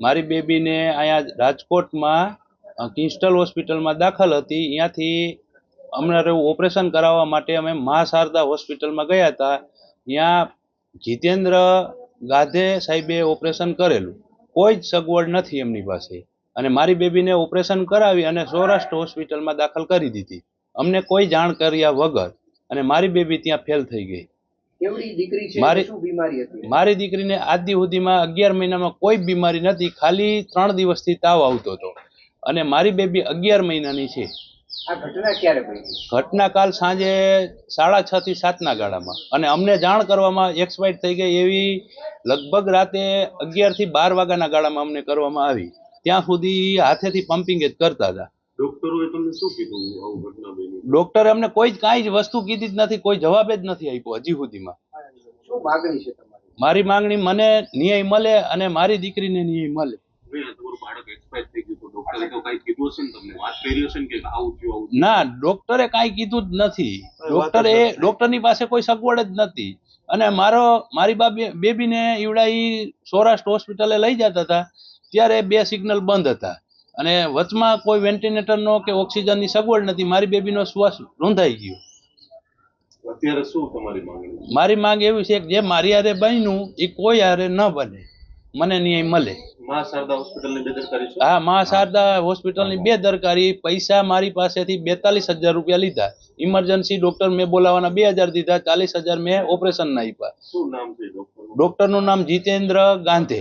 મારી બેબીને અહીંયા રાજકોટમાં કિન્સ્ટલ હોસ્પિટલમાં દાખલ હતી. ત્યાંથી અમારે ઓપરેશન કરાવવા માટે અમે મા શારદા હોસ્પિટલમાં ગયા હતા. ત્યાં જીતેન્દ્ર ગાધે સાહેબે ઓપરેશન કરેલું. કોઈ જ સગવડ નથી એમની પાસે. અને મારી બેબીને ઓપરેશન કરાવી અને સૌરાષ્ટ્ર હોસ્પિટલમાં દાખલ કરી દીધી. અમને કોઈ જાણ કર્યા વગર. અને મારી બેબી ત્યાં ફેલ થઈ ગઈ. કેવડી દીકરી છે શું બીમારી હતી? મારી દીકરીને આજ સુધીમાં અગિયાર મહિનામાં કોઈ બીમારી નથી ખાલી ત્રણ દિવસથી તાવ આવતો હતો. અને મારી બેબી અગિયાર મહિનાની છે. આ ઘટના ક્યારે બની? ઘટના કાલ સાંજે સાડા છ થી સાતના ગાળામાં. અને અમને જાણ કરવામાં એક્સપાયર થઈ ગઈ એવી લગભગ રાતે અગિયારથી બાર વાગ્યાના ગાળામાં અમને કરવામાં આવી. ત્યાં સુધી હાથેથી પમ્પિંગ જ કરતા હતા. ડોક્ટરોએ તમને શું કીધું આવું ઘટના બની ડોક્ટરે અમને કોઈ જ કાંઈ જ વસ્તુ કીધી જ નથી કોઈ જવાબ જ નથી આપ્યો હજી સુધીમાં. શું માગણી છે તમારી? મારી માંગણી મને ન્યાય મળે અને મારી દીકરીને ન્યાય મળે. ને તમને? વાત કરી હશે ને કે આવું થયું આવું થયું. ના ડોક્ટરે કાંઈ કીધું જ નથી. ડોક્ટરે ડોક્ટરની પાસે કોઈ સગવડ જ નથી. અને મારો મારી બાબી બેબીને ઈવડા સૌરાષ્ટ્ર હોસ્પિટલે લઈ જતા હતા ત્યારે બે સિગ્નલ બંધ હતા. અને વચમાં કોઈ વેન્ટિલેટરનો કે ઓક્સિજનની સગવડ નથી મારી બેબીનો શ્વાસ રૂંધાઈ ગયો. અત્યારે શું તમારી માંગણી મારી માંગ એવી છે કે જે મારી હારે બન્યું એ કોઈ હારે ન બને. મને ન્યાય મળે. મા શારદા હોસ્પિટલની બેદરકારી હા મા શારદા હોસ્પિટલની પૈસા મારી પાસેથી બેતાલીસ હજાર રૂપિયા લીધા. ઇમરજન્સી ડોક્ટર મેં બોલાવાના બે હજાર દીધા ચાલીસ હજાર મેં ઓપરેશનના આપ્યા. શું નામ છે ડોક્ટરનું? ડોક્ટરનું નામ જીતેન્દ્ર ગાંધે.